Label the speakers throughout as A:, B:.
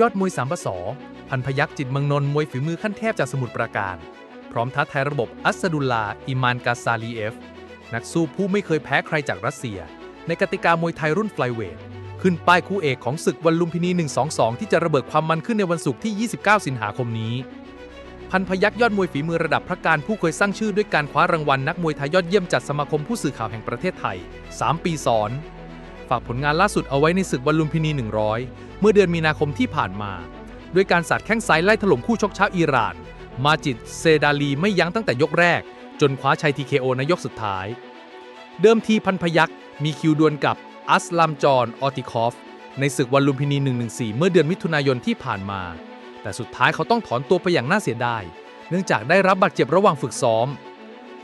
A: ยอดมวยสามปสพันพยักจิตมืองนนท์มวยฝีมือขั้นเทพจากสมุทรปราการ พร้อมท้าทายระบบอัสดุลลา อิมานกาซาลีเอฟ นักสู้ผู้ไม่เคยแพ้ใครจากรัสเซีย ในกติกามวยไทยรุ่นไฟเวทขึ้นป้ายคู่เอกของศึกวันลุมพินี 122 ที่จะระเบิดความมันขึ้นในวันศุกร์ที่ 29 สิงหาคมนี้ พันพยักยอดมวยฝีมือระดับพระการผู้เคยสร้างชื่อด้วยการคว้ารางวัลนักมวยไทยยอดเยี่ยมจากสมาคมผู้สื่อข่าวแห่งประเทศไทย 3 ปีซ้อน ฝากผลงานล่าสุดเอาไว้ในศึกวันลุมพินี 100 เมื่อเดือนมีนาคมที่ผ่านมา ด้วยการสาดแข้งซ้ายไล่ถล่มคู่ชกชาวอิหร่าน มาจิดเซดาลีไม่ยั้งตั้งแต่ยกแรก จนคว้าชัย TKO ในยกสุดท้าย เดิมทีพันพยักมีคิวดวลกับอัสลามจอนออติคอฟ ในศึกวันลุมพินี 114 เมื่อเดือนมิถุนายนที่ผ่านมา แต่สุดท้ายเขาต้องถอนตัวไปอย่างน่าเสียดาย เนื่องจากได้รับบาดเจ็บระหว่างฝึกซ้อม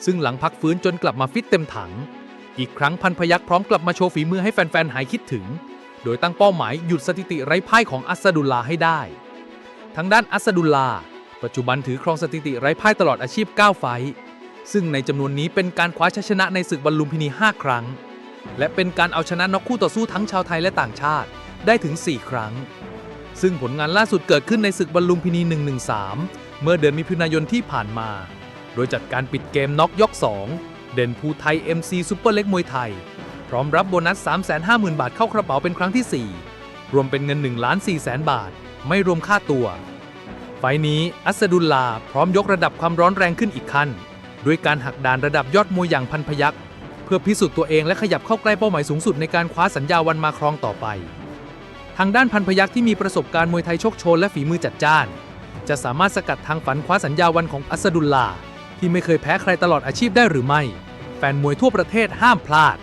A: ซึ่งหลังพักฟื้นจนกลับมาฟิตเต็มถัง อีกครั้งพันพยักพร้อมกลับมาโชว์ฝีมือให้แฟน ๆ หายคิดถึง โดยตั้งเป้าหมายหยุดสถิติไร้พ่ายของอัสดุลลาให้ได้ ทางด้านอัสดุลลา ปัจจุบันถือครองสถิติไร้พ่ายตลอดอาชีพ 9 ไฟ ซึ่งในจำนวนนี้เป็นการคว้าชัยชนะในศึกวันลุมพินี 5 ครั้ง และเป็นการเอาชนะน็อกคู่ต่อสู้ทั้งชาวไทยและต่างชาติได้ถึง 4 ครั้ง ซึ่งผลงานล่าสุดเกิดขึ้นในศึกบอลลุมพินี 113 เมื่อเดือนมิถุนายนที่ผ่านมา โดยจัดการปิดเกมน็อกยก 2 เด่นภูไทย MC ซุปเปอร์เล็กมวยไทย พร้อมรับโบนัส 350,000 บาทเข้ากระเป๋าเป็นครั้งที่ 4 รวมเป็นเงิน1ล้าน4แสนบาท ไม่รวมค่าตัว ไฟนี้อัสดุลลาพร้อมยกระดับความร้อนแรงขึ้นอีกขั้น ด้วยการหักด่านระดับยอดมวยอย่างพันพยักเพื่อพิสูจน์ตัวเองและขยับเข้าใกล้เป้าหมายสูงสุดในการคว้าสัญญาวันมาครองต่อไป ทางด้านพันพยักที่มีประสบการณ์มวยไทยโชคโชนและฝีมือจัดจ้าน จะสามารถสกัดทางฝันคว้าสัญญาวันของอัสดุลลา ที่ไม่เคยแพ้ใครตลอดอาชีพได้หรือไม่ แฟนมวยทั่วประเทศห้ามพลาด